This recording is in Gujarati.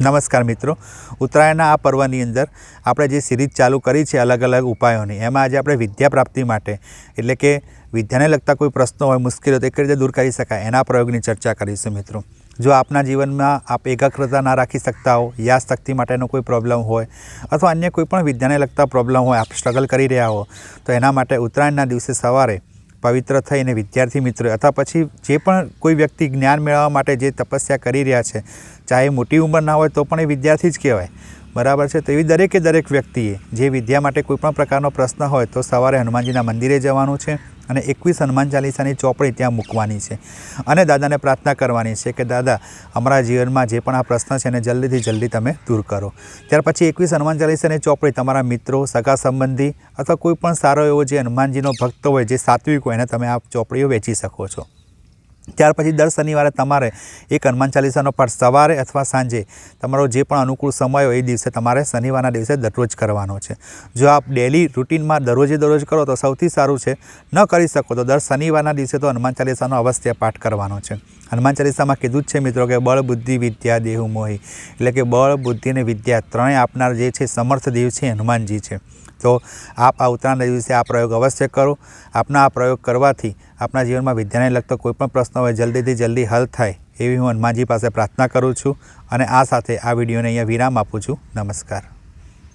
નમસ્કાર મિત્રો. ઉત્તરાયણના આ પર્વની અંદર આપણે જે સિરીઝ ચાલુ કરી છે અલગ અલગ ઉપાયોની, એમાં આજે આપણે વિદ્યા પ્રાપ્તિ માટે, એટલે કે વિદ્યાને લગતા કોઈ પ્રશ્નો હોય, મુશ્કેલીઓ તો એક રીતે દૂર કરી શકાય, એના પ્રયોગની ચર્ચા કરીશું મિત્રો. જો આપના જીવનમાં આપ એકાગ્રતા ના રાખી શકતા હો, યાદશક્તિ માટેનો કોઈ પ્રોબ્લેમ હોય, અથવા અન્ય કોઈ પણ વિદ્યાને લગતા પ્રોબ્લેમ હોય, આપ સ્ટ્રગલ કરી રહ્યા હો, તો એના માટે ઉત્તરાયણના દિવસે સવારે પવિત્ર થઈને વિદ્યાર્થી મિત્રો અથવા પછી જે પણ કોઈ વ્યક્તિ જ્ઞાન મેળવવા માટે જે તપસ્યા કરી રહ્યા છે, ચાહે મોટી ઉંમરના હોય તો પણ એ વિદ્યાર્થી જ કહેવાય. બરાબર છે? તો એવી દરેકે દરેક વ્યક્તિએ જે વિદ્યા માટે કોઈપણ પ્રકારનો પ્રશ્ન હોય તો સવારે હનુમાનજીના મંદિરે જવાનું છે. અને એકવીસ હનુમાન ચાલીસાની ચોપડી ત્યાં મૂકવાની છે. અને દાદાને પ્રાર્થના કરવાની છે કે, દાદા, અમારા જીવનમાં જે પણ આ પ્રશ્ન છે એને જલ્દીથી જલ્દી તમે દૂર કરો. ત્યાર પછી એકવીસ હનુમાન ચાલીસાની ચોપડી તમારા મિત્રો, સગા સંબંધી અથવા કોઈ પણ સારો એવો જે હનુમાનજીનો ભક્ત હોય, જે સાત્વિક હોય, એને તમે આ ચોપડીઓ વેચી શકો છો. ત્યાર પછી દર શનિવારે તમારે એક હનુમાન ચાલીસાનો પાઠ સવારે અથવા સાંજે તમારો જે પણ અનુકૂળ સમય હોય એ દિવસે તમારે શનિવારના દિવસે દરરોજ કરવાનો છે. જો આપ ડેલી રૂટીનમાં દરરોજે દરરોજ કરો તો સૌથી સારું છે, ન કરી શકો તો દર શનિવારના દિવસે તો હનુમાન ચાલીસાનો અવશ્ય પાઠ કરવાનો છે. હનુમાન ચાલીસામાં કીધું જ છે મિત્રો કે બળ, બુદ્ધિ, વિદ્યા, દેહુ, મોહી. એટલે કે બળ, બુદ્ધિ અને વિદ્યા ત્રણેય આપનાર જે છે સમર્થ દેવ છે, હનુમાનજી છે. તો આપ આ ઉત્તરાયણના દિવસે આ પ્રયોગ અવશ્ય કરો. આપના આ પ્રયોગ કરવાથી આપણા જીવનમાં વિદ્યાને લગતો કોઈપણ પ્રશ્ન હોય, જલ્દીથી જલ્દી હલ થાય એવી હું હનુમાનજી પાસે પ્રાર્થના કરું છું. અને આ સાથે આ વિડીયોને અહીંયા વિરામ આપું છું. નમસ્કાર.